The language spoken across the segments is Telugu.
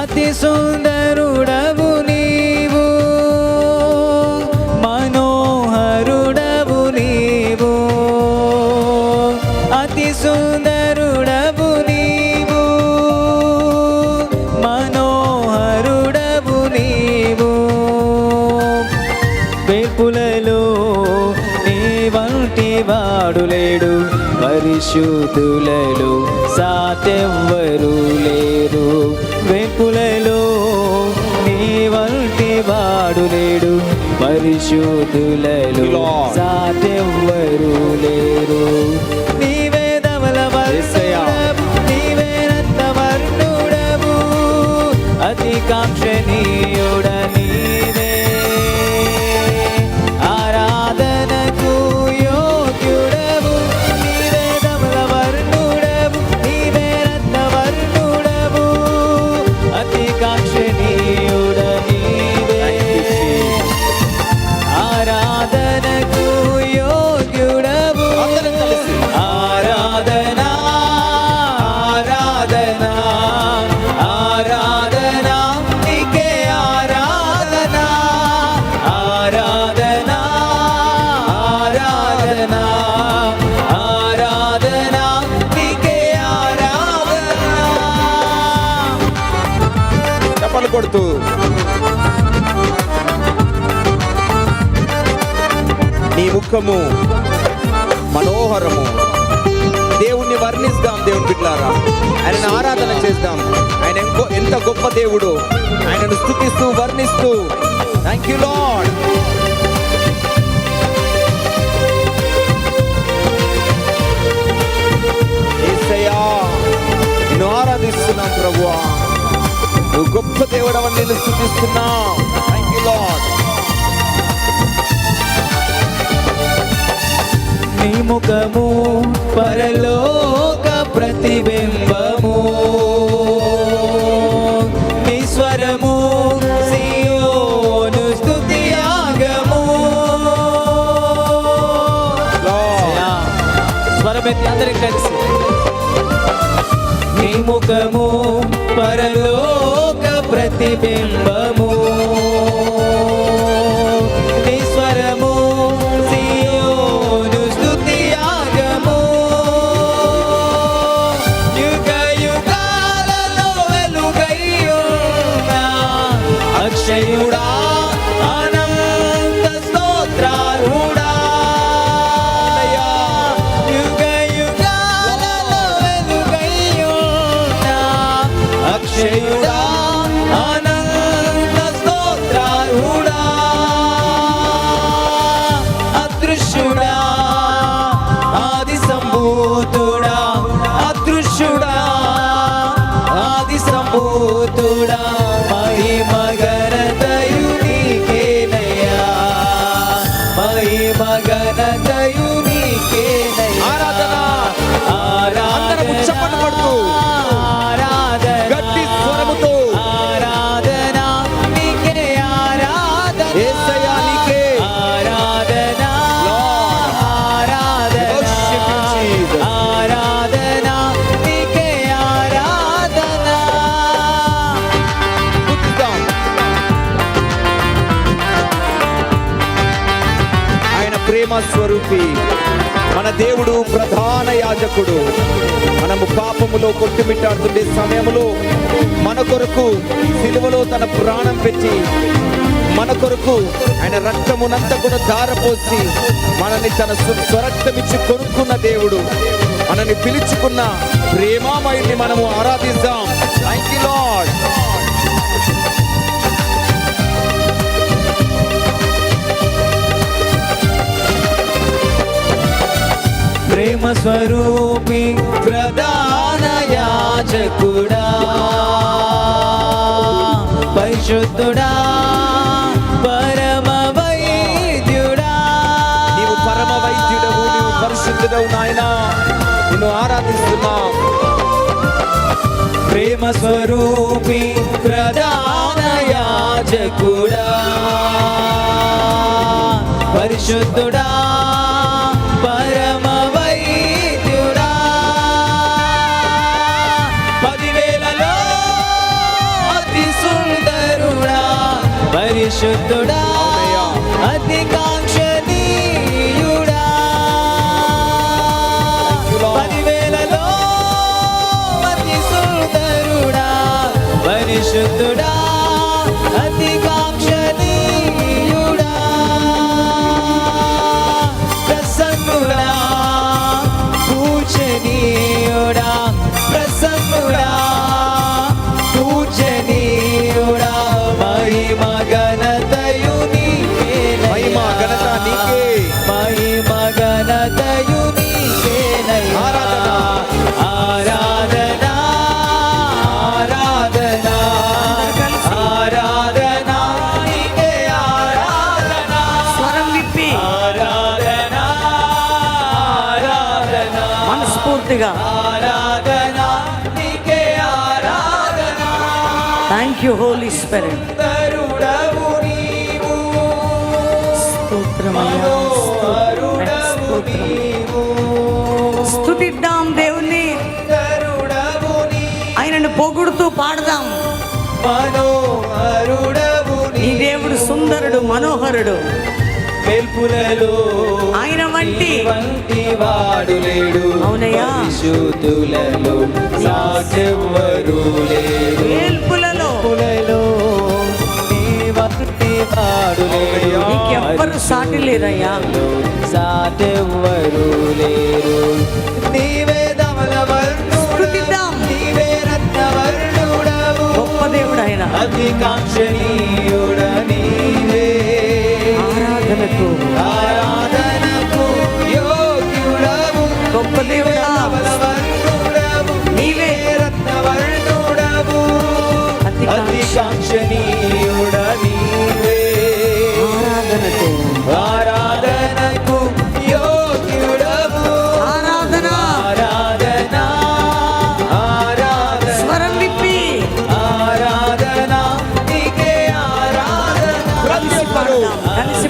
అతి సుందరుడవు నీవు. మనోహరుడవు నీవు. అతి సుందరుడవు నీవు. మనోహరుడవు నీవు. వేపులలో నీ వంటి వాడు లేడు. పరిశుద్ధులలో సాతెవ్వరు లేరు. వేపులలో నీ వంటి వాడు లేడు. పరిశుద్ధులలో. సాతెవ్వరు లేరు. నీవే ధవల నీవే రత్నవర్ణుడవు అతి కాంక్షణీయుడ కొడుతూ నీ ముఖము మనోహరము. దేవుణ్ణి వర్ణిస్తాం దేవుని బిడ్డారా. ఆయనను ఆరాధన చేద్దాం ఆయన ఎంకో ఎంత గొప్ప దేవుడు. ఆయనను స్థుతిస్తూ వర్ణిస్తూ. థ్యాంక్ యూ లాడ్ ఆరాధిస్తున్నాం ప్రభువా. నువ్వు గొప్ప దేవుడవని నేను స్థుతిస్తున్నాం. థ్యాంక్ యూ లాడ్ నీ ముఖము పరలోక ప్రతిబింబము. నీ స్వరము అందరికి కలిసి. నీ ముఖము పరలోక ప్రతిబింబము మహిమగనతయు నీకేనయ్యా ఆరాధన. అందరము చప్పట్లు ప్రేమ స్వరూపి మన దేవుడు ప్రధాన యాజకుడు. మనము పాపములో కొట్టుమిట్టాడుతుండే సమయంలో మన కొరకు సిలువలో తన ప్రాణం పెట్టి మన కొరకు ఆయన రక్తమునంతా కూడా ధారపోసి మనల్ని తన స్వ- స్వరక్తమిచ్చి కొనుక్కున్న దేవుడు. మనని పిలుచుకున్న ప్రేమామయుడిని మనము ఆరాధిద్దాం. థ్యాంక్ యూ లాడ్ ప్రేమ స్వరూపి ప్రధాన యాజకుడా. పరిశుద్ధుడా పరమ వైద్యుడా నీవు పరమ వైద్యుడవు నీవు పరిశుద్ధుడవు నాయనా. నిన్ను ఆరాధిస్తున్నాం. ప్రేమ స్వరూపి ప్రధాన యాజకుడా. పరిశుద్ధుడా పరిశుద్ధుడా. అధికార మనస్ఫూర్తిగా థ్యాంక్ యూ హోలీ స్పిరిట్ స్థుతిద్దాం దేవుని ఆయనను పొగుడుతూ పాడదాం. ఈ దేవుడు సుందరుడు మనోహరుడు. వైపులలో ఆయన వంటి వంటి వాడు లేడు. అవునయ్యా. విశుద్ధులలో సాచెవ్వరు లేడు వేల్పులలో. వాడు లేడు. నీకెవ్వరు సాటి లేదయ్యా.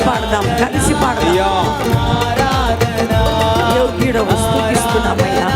పాడదాం కలిసి పాడదాం. యోగ్యుడ వస్తువు ఇస్తున్నామయ్యా